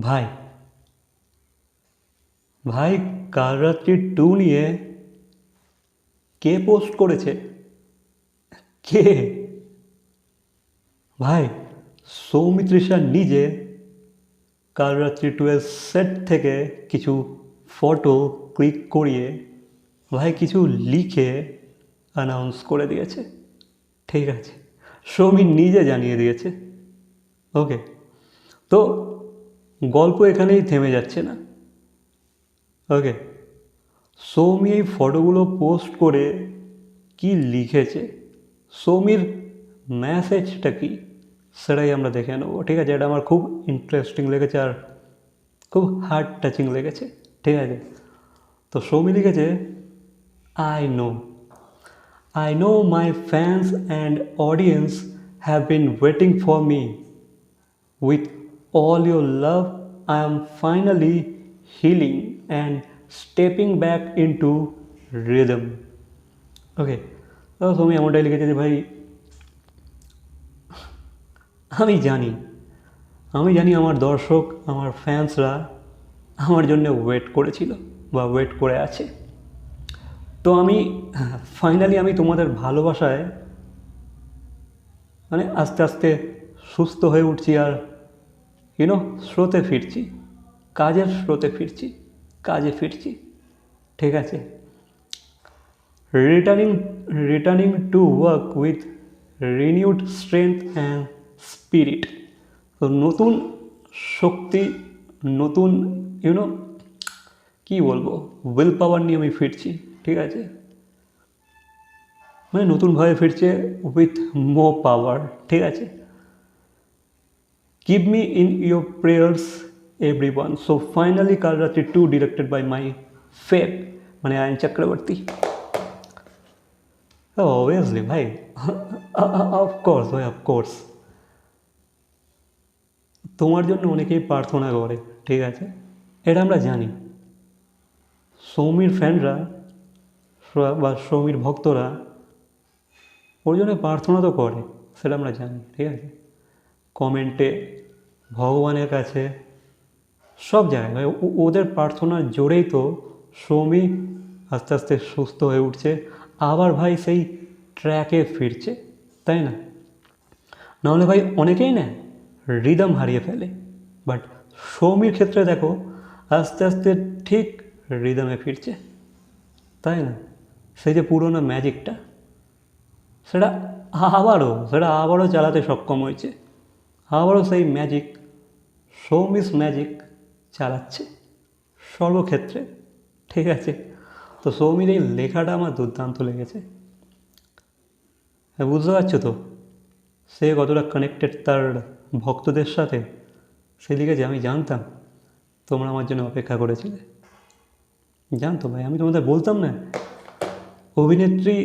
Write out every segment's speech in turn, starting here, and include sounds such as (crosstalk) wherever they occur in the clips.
ভাই ভাই, কাল রাত্রি টু নিয়ে কে পোস্ট করেছে? কে? ভাই, সৌমিত্রিষা নিজে কাল রাত্রি টুয়েলভ সেট থেকে কিছু ফটো ক্লিক করিয়ে, ভাই, কিছু লিখে অ্যানাউন্স করে দিয়েছে। ঠিক আছে, সৌমি নিজে জানিয়ে দিয়েছে। ওকে, তো গল্প এখানেই থেমে যাচ্ছে না। ওকে সৌমি এই ফটোগুলো পোস্ট করে কি লিখেছে? সৌমির মেসেজটা কি? সেটাই আমরা দেখে নেব। ঠিক আছে এটা আমার খুব ইন্টারেস্টিং লেগেছে আর খুব হার্ট টাচিং লেগেছে। ঠিক আছে। তো সৌমি লিখেছে I know I know my fans and audience have been waiting for me. With all your love, I am finally healing and stepping back into rhythm. Okay তো তুমি এমনটাই লিখেছে যে ভাই, আমি জানি আমি জানি আমার দর্শক, আমার ফ্যান্সরা আমার জন্য ওয়েট করেছিল বা ওয়েট করে আছে তো আমি ফাইনালি আমি তোমাদের ভালোবাসায় মানে আস্তে আস্তে সুস্থ হয়ে উঠছি আর ইউনো স্রোতে ফিরছি, কাজের স্রোতে ফিরছি, কাজে ফিরছি, ঠিক আছে? Returning returning to work with renewed strength and spirit তো নতুন শক্তি, নতুন ইউনো কি বলব? উইল পাওয়ার নিয়ে আমি ফিরছি, ঠিক আছে? মানে নতুনভাবে ফিরছে উইথ মো পাওয়ার ঠিক আছে? Keep me in your prayers every one so finally Kaal Ratri two directed by my ফেপ মানে আয়ন চক্রবর্তী অবভিয়াসলি ভাই অফকোর্স ভাই অফকোর্স তোমার জন্য অনেকেই প্রার্থনা করে ঠিক আছে এটা আমরা জানি সৌমির ফ্যানরা বা সৌমির ভক্তরা ওর জন্য প্রার্থনা তো করে সেটা আমরা জানি ঠিক আছে কমেন্টে, ভগবানের কাছে, সব জায়গায়। মানে ওদের প্রার্থনার জোরেই তো সৌমি আস্তে আস্তে সুস্থ হয়ে উঠছে। আবার ভাই সেই ট্র্যাকে ফিরছে, তাই না? নাহলে ভাই অনেকেই না, রিদম হারিয়ে ফেলে। বাট সৌমির ক্ষেত্রে দেখো, আস্তে আস্তে ঠিক রিদমে ফিরছে, তাই না? সেই যে পুরোনো ম্যাজিকটা, সেটা আবারও সেটা আবারও চালাতে সক্ষম হয়েছে। আবারও সেই ম্যাজিক সৌমিস ম্যাজিক চালাচ্ছে। সর্বক্ষেত্রে ঠিক আছে। তো সৌমির এই লেখাটা আমার দুর্দান্ত লেগেছে। হ্যাঁ বুঝতে পারছ তো? সে কতটা কানেক্টেড তার ভক্তদের সাথে, সেদিকে যে আমি জানতাম, তোমরা আমার জন্য অপেক্ষা করেছিলে। জানতো ভাই, আমি তোমাদের বলতাম না, অভিনেত্রী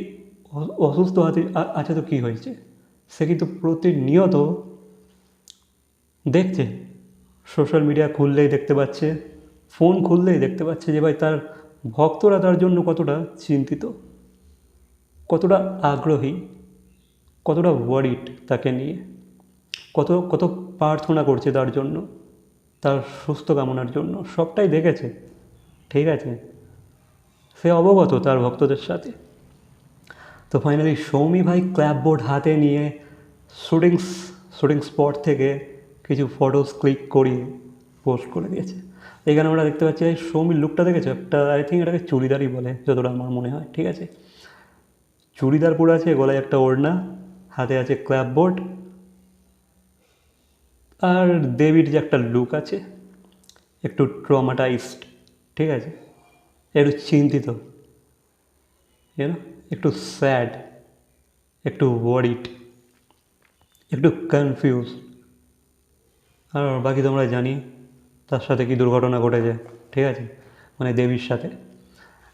অসুস্থ আছে তো কী হয়েছে? সে কিন্তু প্রতিনিয়ত দেখছে সোশ্যাল মিডিয়া খুললেই দেখতে পাচ্ছে ফোন খুললেই দেখতে পাচ্ছে যে ভাই তার ভক্তরা তার জন্য কতটা চিন্তিত, কতটা আগ্রহী, কতটা ওয়ারিড তাকে নিয়ে, কত কত প্রার্থনা করছে তার জন্য, তার সুস্থ কামনার জন্য, সবটাই দেখেছে, ঠিক আছে, সে অবগত তার ভক্তদের সাথে। তো ফাইনালি সৌমি ভাই ক্ল্যাপবোর্ড হাতে নিয়ে শুটিং শুটিং স্পট থেকে কিছু ফটোস ক্লিক করিয়ে পোস্ট করে দিয়েছে। এখানে আমরা দেখতে পাচ্ছি সৌমির লুকটা দেখেছ? একটা আই থিঙ্ক এটাকে চুড়িদারই বলে, যতটা আমার মনে হয়, ঠিক আছে? চুড়িদার পরে আছে গলায় একটা ওড়না, হাতে আছে ক্ল্যাপবোর্ড আর দেবীর যে একটা লুক আছে, একটু ট্রমাটাইজড ঠিক আছে? একটু চিন্তিত একটু স্যাড একটু ওয়ারিড একটু কনফিউজ আর বাকি তোমরা জানি তার সাথে কি দুর্ঘটনা ঘটেছে, ঠিক আছে? মানে দেবীর সাথে।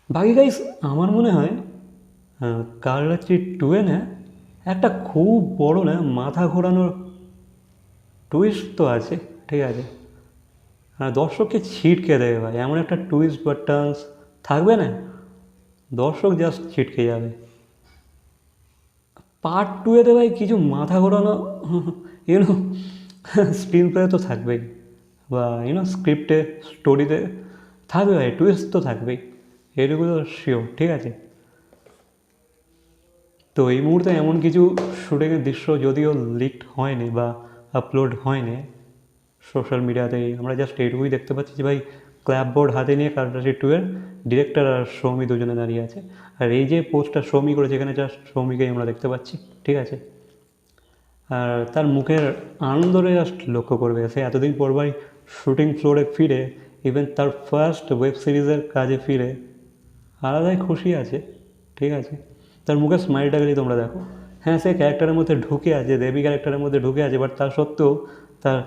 বাকি গাইস আমার মনে হয় কাল রাত্রি টুয়ে না, একটা খুব বড় না, মাথা ঘোরানোর টুইস্ট তো আছে, ঠিক আছে? হ্যাঁ দর্শককে ছিটকে দেবে ভাই, এমন একটা টুইস্ট বা টার্নস থাকবে না, দর্শক জাস্ট ছিটকে যাবে। পার্ট টুয়েতে ভাই কিছু মাথা ঘোরানো (laughs) ইউনো (laughs) স্ক্রিন প্লে তো থাকবেই বা ইউনো স্ক্রিপ্টে স্টোরিতে থাকবে ভাই টুইস্ট তো থাকবেই। এটুকু তো শিওর ঠিক আছে? তো এই মুহূর্তে এমন কিছু শুটিংয়ের দৃশ্য যদিও লিক হয়নি বা আপলোড হয়নি সোশ্যাল মিডিয়াতে আমরা জাস্ট এইটুকুই দেখতে পাচ্ছি যে ভাই ক্ল্যাপবোর্ড হাতে নিয়ে কালরাশি টু এর ডিরেক্টর আর সৌমি দুজনে দাঁড়িয়ে আছে। আর এই যে পোস্টটা সৌমি করেছে, এখানে জাস্ট সৌমিকেই আমরা দেখতে পাচ্ছি, ঠিক আছে? আর তার মুখের আনন্দরে জাস্ট লক্ষ্য করবে সে এতদিন পর ভাই শুটিং ফ্লোরে ফিরে ইভেন তার ফার্স্ট ওয়েব সিরিজের কাজে ফিরে, আলাদাই খুশি আছে, ঠিক আছে? তার মুখের স্মাইলটা যদি তোমরা দেখো। হ্যাঁ সে ক্যারেক্টারের মধ্যে ঢুকে আছে, দেবী ক্যারেক্টারের মধ্যে ঢুকে আছে বাট তা সত্ত্বেও তার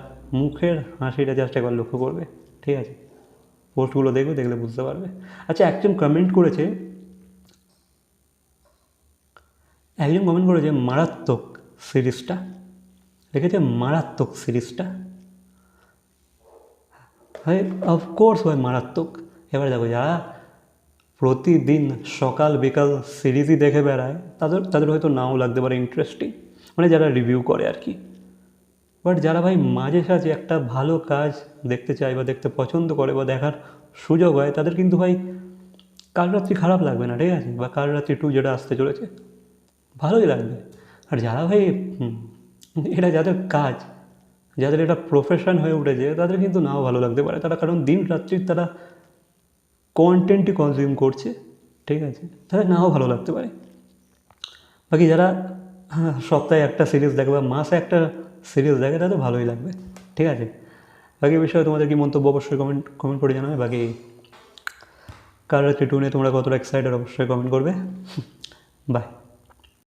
মুখের হাসিটা জাস্ট একবার লক্ষ্য করবে, ঠিক আছে? পোস্টগুলো দেখবে, দেখলে বুঝতে পারবে। আচ্ছা একজন কমেন্ট করেছে, একজন কমেন্ট করেছে, মারাত্মক। সিরিজটা, লিখেছে মারাত্মক সিরিজটা। হয় অফকোর্স হয় মারাত্মক। এবার দেখো যারা প্রতিদিন সকাল, বিকাল সিরিজই দেখে বেড়ায়, তাদের তাদের হয়তো নাও লাগতে পারে ইন্টারেস্টিং মানে যারা রিভিউ করে আর কি। বাট যারা ভাই মাঝে সাঝে একটা ভালো কাজ দেখতে চায় বা দেখতে পছন্দ করে বা দেখার সুযোগ হয়, তাদের কিন্তু ভাই কাল রাত্রি খারাপ লাগবে না, ঠিক আছে? বা কাল রাত্রি টু যেটা আসতে চলেছে, ভালোই লাগবে। আর যারা ভাই এটা যাদের কাজ যাদের এটা প্রফেশন হয়ে উঠেছে তাদের কিন্তু নাও ভালো লাগতে পারে। তারা কারণ দিন রাত্রি তারা কন্টেন্টই কনজিউম করছে ঠিক আছে? তাদের নাও ভালো লাগতে পারে। বাকি যারা হ্যাঁ, সপ্তাহে একটা সিরিজ দেখে বা মাসে একটা সিরিজ দেখে তাদের ভালোই লাগবে ঠিক আছে? বাকি বিষয়ে তোমাদের কি মন্তব্য অবশ্যই কমেন্ট কমেন্ট করে জানাবে। বাকি কার টু নিয়ে তোমরা কতটা এক্সাইটেড অবশ্যই কমেন্ট করবে। বাই